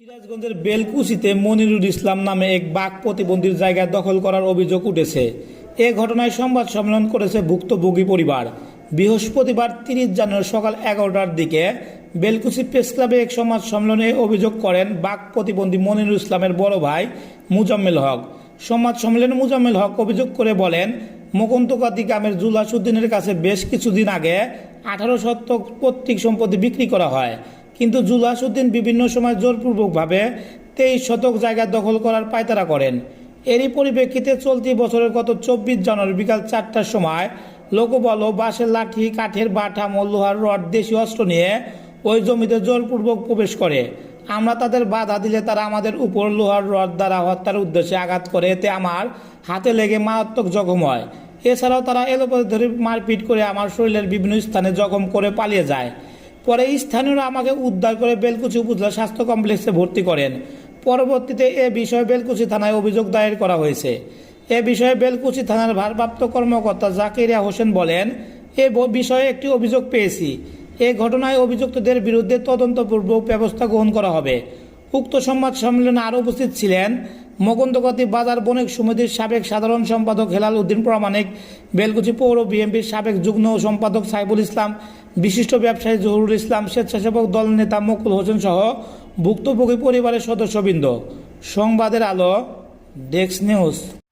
সিরাজগঞ্জের বেলকুচিতে মনিরুল ইসলাম নামে এক বাঘ প্রতিবন্ধীর জায়গা দখল করার অভিযোগ উঠেছে। এ ঘটনায় সংবাদ সম্মেলন করেছে ভুক্তভোগী পরিবার। বৃহস্পতিবার তিরিশ জানুয়ারি সকাল এগারোটার দিকে বেলকুচি প্রেস ক্লাবে এক সংবাদ সম্মেলনে অভিযোগ করেন বাঘ প্রতিবন্ধী মনিরুল ইসলামের বড় ভাই মুজাম্মেল হক। সংবাদ সম্মেলনে মুজাম্মেল হক অভিযোগ করে বলেন মুকুন্দকাতি গ্রামের জুলাসুদ্দিনের কাছে বেশ কিছুদিন আগে আঠারো শতক পৈতৃক সম্পত্তি বিক্রি করা হয়। কিন্তু জুলাসুদ্দিন বিভিন্ন সময় জোরপূর্বকভাবে তেইশ শতক জায়গা দখল করার পায়তারা করেন। এরই পরিপ্রেক্ষিতে চলতি বছরের গত চব্বিশ জানুয়ারি বিকাল চারটার সময় লোকবল বাঁশের লাঠি, কাঠের বাটা লোহার রড, দেশীয় অস্ত্র নিয়ে ওই জমিতে জোরপূর্বক প্রবেশ করে। আমরা তাদের বাধা দিলে তারা আমাদের উপর লোহার রড দ্বারা হত্যার উদ্দেশ্যে আঘাত করে, এতে আমার হাতে লেগে মারাত্মক জখম হয়। এছাড়াও তারা এলোপাতি ধরে মারপিট করে আমার শরীরের বিভিন্ন স্থানে জখম করে পালিয়ে যায়। পরে স্থানীয়রা আমাকে উদ্ধার করে বেলকুচি উপজেলা স্বাস্থ্য কমপ্লেক্সে ভর্তি করেন। পরবর্তীতে এ বিষয়ে বেলকুচি থানায় অভিযোগ দায়ের করা হয়েছে। এ বিষয়ে বেলকুচি থানার ভারপ্রাপ্ত কর্মকর্তা জাকিরিয়া হোসেন বলেন, এ বিষয়ে একটি অভিযোগ পেয়েছি। এ ঘটনায় অভিযুক্তদের বিরুদ্ধে তদন্তপূর্বক ব্যবস্থা গ্রহণ করা হবে। উক্ত সংবাদ সম্মেলনে আরও উপস্থিত ছিলেন মকন্দগতি বাজার বণিক সমিতির সাবেক সাধারণ সম্পাদক হেলাল উদ্দিন প্রামাণিক, বেলকুচি পৌর বিএনপির সাবেক যুগ্ম সম্পাদক সাইবুল ইসলাম, বিশিষ্ট ব্যবসায়ী জহুরুল ইসলাম, স্বেচ্ছাসেবক দল নেতা মকুল হোসেন সহ ভুক্তভোগী পরিবারের সদস্যবৃন্দ। সংবাদের আলো ডেস্ক নিউজ।